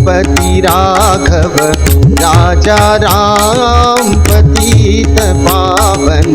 रघुपति राघव राजा राम पतित पावन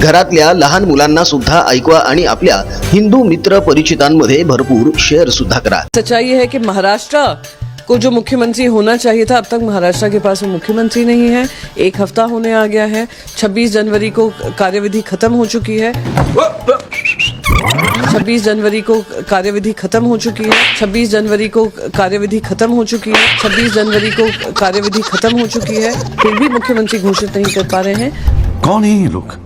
घरातल्या लहान मुलांना सुद्धा ऐकवा आणि आपल्या हिंदू मित्र परिचितांमध्ये भरपूर शेअर सुद्धा करा. सच्चाई ये है कि महाराष्ट्र को जो मुख्यमंत्री होना चाहिए था अब तक महाराष्ट्र के पास वो मुख्यमंत्री नहीं है। एक हफ्ता होने आ गया है। 26 जनवरी को कार्यविधि खत्म हो चुकी है। 26 जनवरी को कार्यविधि खत्म हो चुकी है। 26 जनवरी को कार्यविधि खत्म हो चुकी है। 26 जनवरी को कार्यविधि खत्म हो चुकी है। फिर भी मुख्यमंत्री घोषित नहीं कर पा रहे हैं। कौन है ये लोग?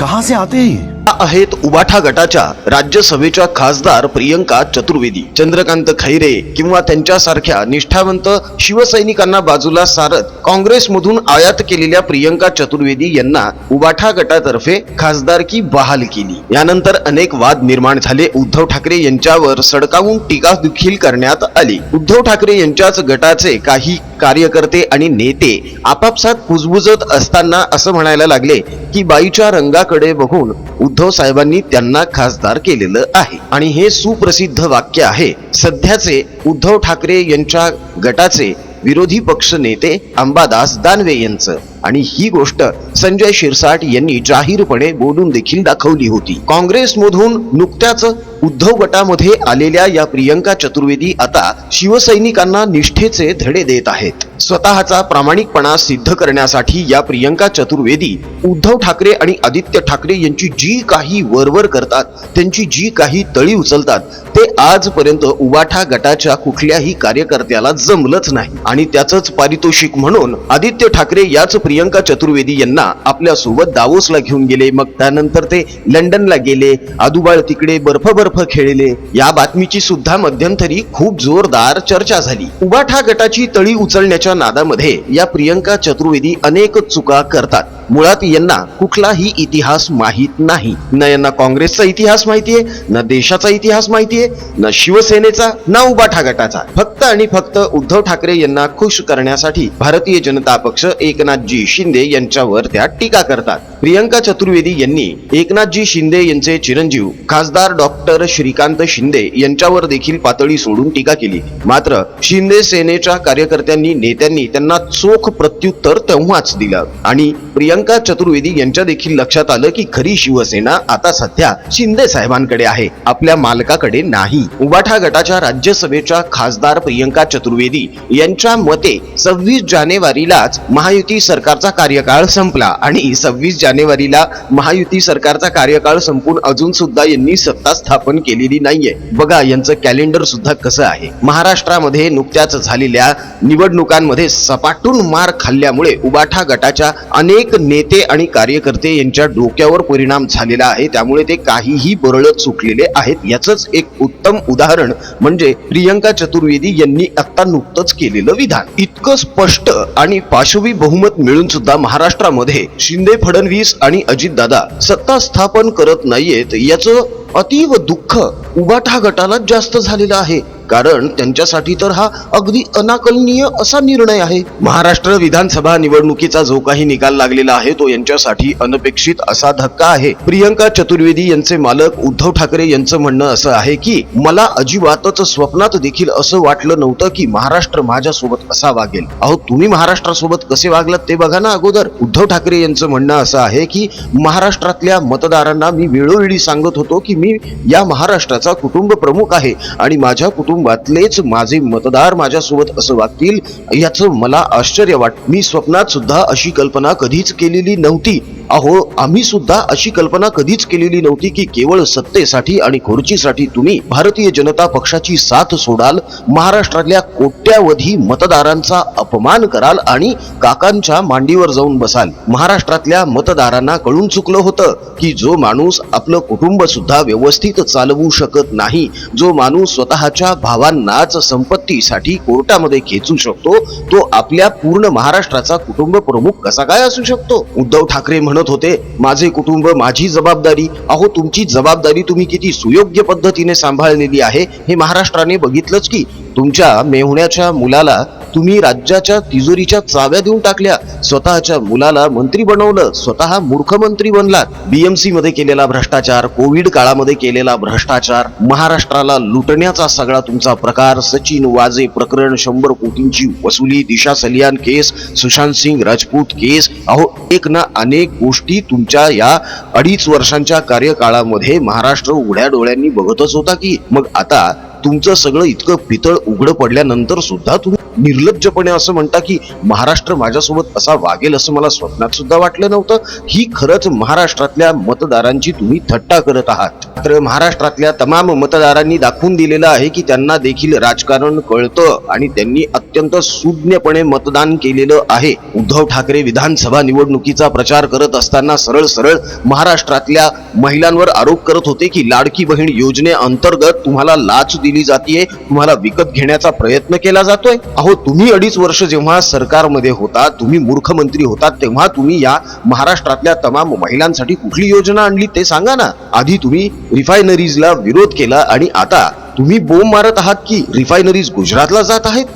कहां से आते हैं ये? आहेत उबाठा गटाच्या राज्यसभेच्या खासदार प्रियंका चतुर्वेदी. चंद्रकांत खैरे किंवा त्यांच्यासारख्या निष्ठावंत शिवसैनिकांना बाजूला सारत काँग्रेसमधून आयात केलेल्या प्रियंका चतुर्वेदी यांना उबाठा गटातर्फे खासदारकी बहाल केली. यानंतर अनेक वाद निर्माण झाले. उद्धव ठाकरे यांच्यावर सडकावून टीका देखील करण्यात आली. उद्धव ठाकरे यांच्याच गटाचे काही कार्यकर्ते आणि नेते आपापसात कुजबुजत असताना असं म्हणायला लागले की बाईच्या रंगाकडे बघून उद्धव साहेबांनी त्यांना खासदार केलेलं आहे. आणि हे सुप्रसिद्ध वाक्य आहे सध्याचे उद्धव ठाकरे यांच्या गटाचे विरोधी पक्ष नेते अंबादास दानवे यांचं. आणि ही गोष्ट संजय शिरसाट यांनी जाहीरपणे बोलून देखील दाखवली होती. काँग्रेसमधून नुकत्याच उद्धव गटामध्ये आलेल्या या प्रियंका चतुर्वेदी आता शिवसैनिकांना निष्ठेचे धडे देत आहेत. स्वतःचा प्रामाणिकपणा सिद्ध करण्यासाठी या प्रियंका चतुर्वेदी उद्धव ठाकरे आणि आदित्य ठाकरे यांची जी काही वरवर करतात त्यांची जी काही तळी उचलतात ते आजपर्यंत उबाठा गटाच्या कुठल्याही कार्यकर्त्याला जमलंच नाही. आणि त्याच पारितोषिक म्हणून आदित्य ठाकरे याच प्रियंका चतुर्वेदी यांना आपल्यासोबत दावोसला घेऊन गेले. मग त्यानंतर ते लंडनला गेले आदुबाळ तिकडे बर्फ बर्फ खेळले. या बातमीची सुद्धा मध्यंतरी खूप जोरदार चर्चा झाली. उबाठा गटाची तळी उचलण्याच्या नादामध्ये या प्रियंका चतुर्वेदी अनेक चुका करतात. मुळात यांना कुठलाही इतिहास माहीत नाही. ना यांना काँग्रेसचा इतिहास माहितीये ना देशाचा इतिहास माहितीये ना शिवसेनेचा ना उबाठा गटाचा. फक्त आणि फक्त उद्धव ठाकरे यांना खुश करण्यासाठी भारतीय जनता पक्ष एकनाथजी शिंदे यांच्यावर त्या टीका करतात. प्रियंका चतुर्वेदी यांनी एकनाथजी शिंदे यांचे चिरंजीव खासदार डॉक्टर श्रीकांत शिंदे यांच्यावर देखील पातळी सोडून टीका केली. मात्र शिंदे सेनेच्या कार्यकर्त्यांनी नेत्यांनी त्यांना चोख प्रत्युत्तर तेव्हाच दिलं. आणि प्रियंका चतुर्वेदी यांच्या देखील लक्षात आलं की खरी शिवसेना आता सध्या शिंदे साहेबांकडे आहे. आपल्या मालकाकडे नाही. उबाठा गटाच्या राज्यसभेच्या खासदार प्रियंका चतुर्वेदी यांच्या मते सव्वीस जानेवारीलाच महायुती सरकार सरकारचा कार्यकाळ संपला आणि सव्वीस जानेवारीला महायुती सरकारचा कार्यकाळ संपून अजून सुद्धा यांनी सत्ता स्थापन केलेली नाहीये. बघा यांचं कॅलेंडर सुद्धा कसं आहे? महाराष्ट्रामध्ये नुकत्याच झालेल्या निवडणुकांमध्ये सपाटून मार खाल्ल्यामुळे उबाठा गटाच्या अनेक नेते आणि कार्यकर्ते यांच्या डोक्यावर परिणाम झालेला आहे. त्यामुळे ते काहीही बरळत सुटलेले आहेत. याचंच एक उत्तम उदाहरण म्हणजे प्रियंका चतुर्वेदी यांनी आता नुकतंच केलेलं विधान. इतकं स्पष्ट आणि पाशवी बहुमत मिळून सुद्धा महाराष्ट्रामध्ये शिंदे फडणवीस आणि अजितदादा सत्ता स्थापन करत नाहीयेत याचं अतीव दुःख उबाठा गटालाच जास्त झालेलं आहे. कारण त्यांच्यासाठी तर हा अगदी अनाकलनीय असा निर्णय आहे. महाराष्ट्र विधानसभा निवडणुकीचा जो काही निकाल लागलेला आहे तो यांच्यासाठी अनपेक्षित असा धक्का आहे. प्रियंका चतुर्वेदी यांचे मालक उद्धव ठाकरे यांचं म्हणणं असं आहे की मला अजिबातच स्वप्नात देखील असं वाटलं नव्हतं की महाराष्ट्र माझ्यासोबत असा वागेल. अहो तुम्ही महाराष्ट्रासोबत कसे वागलात ते बघा ना अगोदर. उद्धव ठाकरे यांचं म्हणणं असं आहे की महाराष्ट्रातल्या मतदारांना मी वेळोवेळी सांगत होतो की मी या महाराष्ट्राचा कुटुंब प्रमुख आहे आणि माझ्या कुटुंब कुटुंबातलेच माझे मतदार माझ्यासोबत असं वागतील याचं मला आश्चर्य वाट मी स्वप्नात सुद्धा अशी कल्पना कधीच केलेली नव्हती. अहो आम्ही सुद्धा अशी कल्पना कधीच केलेली नव्हती की केवळ सत्तेसाठी आणि खुर्चीसाठी तुम्ही भारतीय जनता पक्षाची साथ सोडाल महाराष्ट्रातल्या कोट्यावधी मतदारांचा अपमान कराल आणि काकांच्या मांडीवर जाऊन बसाल. महाराष्ट्रातल्या मतदारांना कळून चुकलं होतं की जो माणूस आपलं कुटुंब सुद्धा व्यवस्थित चालवू शकत नाही जो माणूस स्वतःच्या भावांनाच संपत्तीसाठी कोर्टामध्ये खेचू शकतो तो आपल्या पूर्ण महाराष्ट्राचा कुटुंब प्रमुख कसा काय असू शकतो? उद्धव ठाकरे म्हणत होते माझे कुटुंब माझी जबाबदारी. अहो तुमची जबाबदारी तुम्ही किती सुयोग्य पद्धतीने सांभाळलेली आहे हे महाराष्ट्राने बघितलंच की. तुमच्या मेहुण्याच्या मुलाला तुम्ही राज्याच्या तिजोरीच्या चाव्या देऊन टाकल्या. स्वतःच्या मुलाला मंत्री बनवलं. स्वतः मूर्ख मंत्री बनलात बीएमसी मध्ये केलेला भ्रष्टाचार कोविड काळामध्ये केलेला भ्रष्टाचार महाराष्ट्राला लुटण्याचा सगळा तुमचा प्रकार सचिन वाजे प्रकरण शंभर कोटींची वसुली दिशा सलियान केस सुशांत सिंग राजपूत केस. अहो एक ना अनेक गोष्टी तुमच्या या अडीच वर्षांच्या कार्यकाळामध्ये महाराष्ट्र उघड्या डोळ्यांनी बघतच होता की. मग आता तुमचं सगळं इतकं पितळ उघडं पडल्यानंतर सुद्धा तुम्ही निर्लज्जपणे असं म्हणता की महाराष्ट्र माझ्यासोबत असा वागेल असं मला स्वप्नात सुद्धा वाटलं नव्हतं. ही खरंच महाराष्ट्रातल्या मतदारांची तुम्ही थट्टा करत आहात. मात्र महाराष्ट्रातल्या तमाम मतदारांनी दाखवून दिलेलं आहे की त्यांना देखील राजकारण कळतं आणि त्यांनी अत्यंत सुज्ञपणे मतदान केलेलं आहे. उद्धव ठाकरे विधानसभा निवडणुकीचा प्रचार करत असताना सरळ सरळ महाराष्ट्रातल्या महिलांवर आरोप करत होते की लाडकी बहीण योजनेअंतर्गत तुम्हाला लाच दिली जातीये तुम्हाला विकत घेण्याचा प्रयत्न केला जातोय. अहो तुम्ही अडीच वर्ष जेव्हा सरकारमध्ये होता तुम्ही मूर्ख मंत्री होता तेव्हा तुम्ही या महाराष्ट्रातल्या तमाम महिलांसाठी कुठली योजना आणली ते सांगा ना. आधी तुम्ही रिफायनरीजला विरोध केला आणि आता तुम्ही बोंब मारत आहात की रिफायनरीज गुजरातला जात आहेत?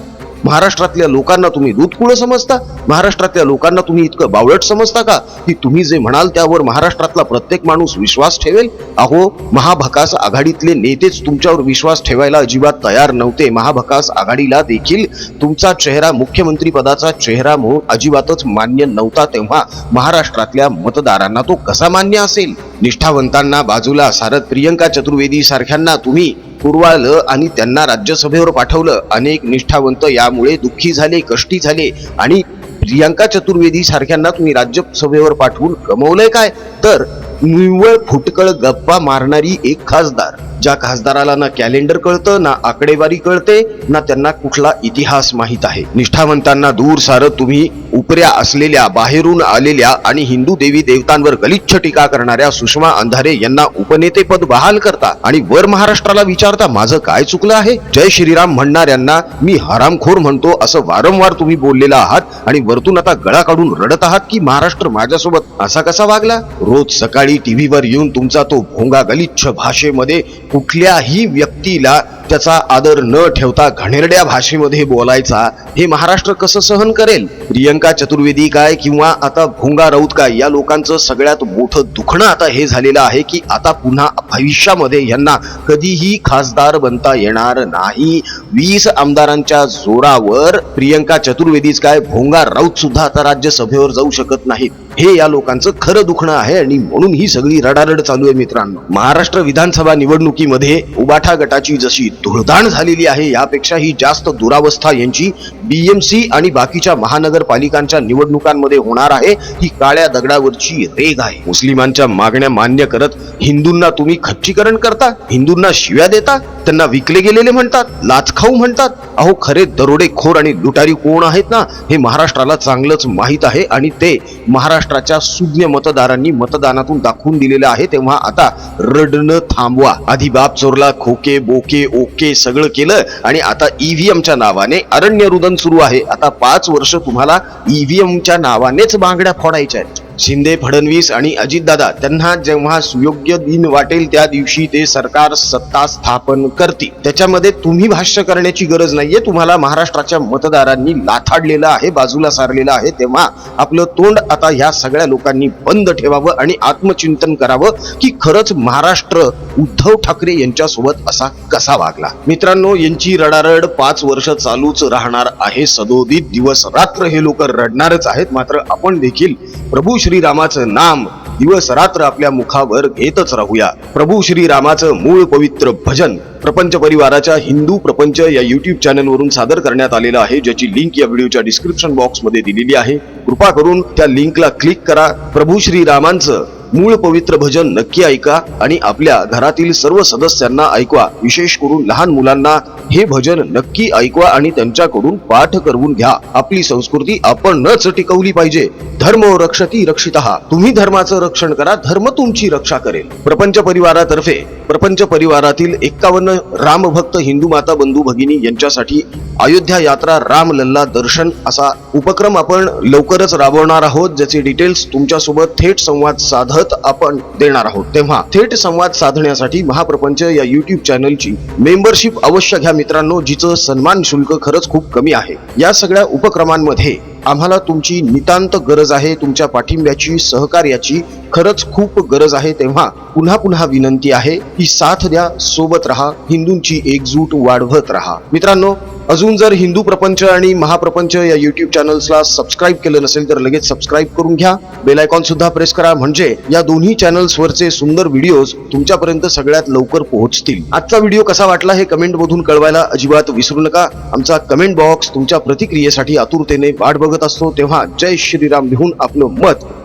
महाराष्ट्रातल्या लोकांना तुम्ही दूधकुळं समजता? महाराष्ट्रातल्या लोकांना तुम्ही इतकं बावळट समजता का? की तुम्ही जे म्हणाल त्यावर महाराष्ट्रातला प्रत्येक माणूस विश्वास ठेवेल? अहो महाभकास आघाडीतले नेतेच तुमच्यावर विश्वास ठेवायला अजिबात तयार नव्हते. महाभकास आघाडीला देखील तुमचा चेहरा मुख्यमंत्री पदाचा चेहरा म्हणून अजिबातच मान्य नव्हता तेव्हा महाराष्ट्रातल्या मतदारांना तो कसा मान्य असेल? निष्ठावंतांना बाजूला सारथ प्रियंका चतुर्वेदी सारख्यांना तुम्ही पुरवाळलं आणि त्यांना राज्यसभेवर पाठवलं. अनेक निष्ठावंत यामुळे दुःखी झाले कष्टी झाले आणि प्रियंका चतुर्वेदी सारख्यांना तुम्ही राज्यसभेवर पाठवून कमवलंय काय? तर निव्वळ फुटकळ गप्पा मारणारी एक खासदार. ज्या खासदाराला ना कॅलेंडर कळतं ना आकडेवारी कळते ना त्यांना कुठला इतिहास माहीत आहे. निष्ठावंतांना दूर सारत तुम्ही उपऱ्या असलेल्या बाहेरून आलेल्या आणि हिंदू देवी देवतांवर गलिच्छ टीका करणाऱ्या सुषमा अंधारे यांना उपनेतेपद बहाल करता आणि वर महाराष्ट्राला विचारता माझं काय चुकलं आहे? जय श्रीराम म्हणणाऱ्यांना मी हरामखोर म्हणतो असं वारंवार तुम्ही बोललेला आहात आणि वरतून आता गळा काढून रडत आहात की महाराष्ट्र माझ्यासोबत असा कसा वागला? रोज सकाळी टीव्हीवर येऊन तुमचा तो भोंगा गलिच्छ भाषेमध्ये कुठल्याही व्यक्तीला त्याचा आदर न ठेवता घणेरड्या भाषेमध्ये बोलायचा हे महाराष्ट्र कसं सहन करेल? प्रियंका चतुर्वेदी काय किंवा आता भोंगा राऊत काय? या लोकांचं सगळ्यात मोठं दुखणं आता हे झालेलं आहे की आता पुन्हा भविष्यामध्ये यांना कधीही खासदार बनता येणार नाही. वीस आमदारांच्या जोरावर प्रियंका चतुर्वेदीच काय? भोंगा राऊत सुद्धा आता राज्यसभेवर जाऊ शकत नाहीत. हे या लोकांचं खरं दुखणं आहे आणि म्हणून ही सगळी रडारड चालू आहे मित्रांनो. महाराष्ट्र विधानसभा निवडणुकीमध्ये उबाठा गटाची जशी धुळधाण झालेली आहे. यापेक्षाही जास्त दुरावस्था यांची बीएमसी आणि बाकीच्या महानगरपालिकांच्या निवडणुकांमध्ये होणार आहे. ही काळ्या दगडावरची रेग आहे. मुस्लिमांच्या मागण्या मान्य करत हिंदूंना तुम्ही खच्चीकरण करता हिंदूंना शिव्या देता त्यांना विकले गेलेले म्हणतात लाचखाऊ म्हणतात. अहो खरे दरोडेखोर आणि लुटारी कोण आहेत ना? हे महाराष्ट्राला चांगलंच माहीत आहे आणि ते महाराष्ट्राच्या सुज्ञ मतदारांनी मतदानातून दाखवून दिलेलं आहे. तेव्हा आता रडणं थांबवा. आधी बाप चोरला खोके बोके ओके सगळं केलं आणि आता ईव्हीएमच्या नावाने अरण्य रुदन सुरू आहे. आता पाच वर्ष तुम्हाला ईव्हीएमच्या नावानेच बांगड्या फोडायच्या आहेत. शिंदे फडणवीस आणि अजितदादा त्यांना जेव्हा सुयोग्य दिन वाटेल त्या दिवशी ते सरकार सत्ता स्थापन करतील. त्याच्यामध्ये तुम्ही भाष्य करण्याची गरज नाहीये. तुम्हाला महाराष्ट्राच्या मतदारांनी लाथाडलेलं आहे बाजूला सारलेलं आहे. तेव्हा आपलं तोंड आता ह्या सगळ्या लोकांनी बंद ठेवावं आणि आत्मचिंतन करावं की खरंच महाराष्ट्र उद्धव ठाकरे यांच्यासोबत असा कसा वागला. मित्रांनो यांची रडारड पाच वर्ष चालूच राहणार आहे. सदोदित दिवस रात्र हे लोक रडणारच आहेत. मात्र आपण देखील प्रभू श्रीरामाचं नाम दिवस रात्र आपल्या मुखावर घेतच राहूया. प्रभू श्रीरामाचं मूळ पवित्र भजन प्रपंच परिवाराच्या हिंदू प्रपंच या युट्यूब चॅनलवरून सादर करण्यात आलेलं आहे ज्याची लिंक या व्हिडिओच्या डिस्क्रिप्शन बॉक्समध्ये दिलेली आहे. कृपा करून त्या लिंकला क्लिक करा. प्रभू श्रीरामांचं मूळ पवित्र भजन नक्की ऐका आणि आपल्या घरातील सर्व सदस्यांना ऐकवा. विशेष करून लहान मुलांना हे भजन नक्की ऐकवा आणि त्यांच्याकडून पाठ करून घ्या. आपली संस्कृती आपणच टिकवली पाहिजे. धर्म रक्षती रक्षित. तुम्ही धर्माचं रक्षण करा धर्म तुमची रक्षा करेल. प्रपंच परिवारातर्फे प्रपंच परिवारातील एक्कावन्न रामभक्त हिंदू माता बंधू भगिनी यांच्यासाठी अयोध्या यात्रा राम लल्ला दर्शन असा उपक्रम आपण लवकरच राबवणार आहोत. ज्याचे डिटेल्स तुमच्यासोबत थेट संवाद साधत आपण देणार आहोत. तेव्हा थेट संवाद साधण्यासाठी महाप्रपंच या युट्यूब चॅनलची मेंबरशिप अवश्य घ्या मित्रांनो जिचं सन्मान शुल्क खरंच खूप कमी आहे. या सगळ्या उपक्रमांमध्ये आम्हाला तुमची नितांत गरज आहे तुमच्या पाठिंब्याची सहकार्याची खरंच खूप गरज आहे. तेव्हा पुन्हा पुन्हा विनंती आहे की साथ द्या सोबत राहा हिंदूंची एकजूट वाढवत राहा. मित्रांनो अजून जर हिंदू प्रपंच आणि महाप्रपंच या युट्यूब चॅनल्सला सबस्क्राईब केलं नसेल तर लगेच सबस्क्राईब करून घ्या. बेल आयकॉन सुद्धा प्रेस करा. म्हणजे या दोन्ही चॅनल्सवरचे सुंदर व्हिडिओज तुमच्यापर्यंत सगळ्यात लवकर पोहोचतील. आजचा व्हिडिओ कसा वाटला हे कमेंट मधून कळवायला अजिबात विसरू नका. आमचा कमेंट बॉक्स तुमच्या प्रतिक्रियेसाठी आतुरतेने वाट बघत असतो. तेव्हा जय श्रीराम लिहून आपलं मत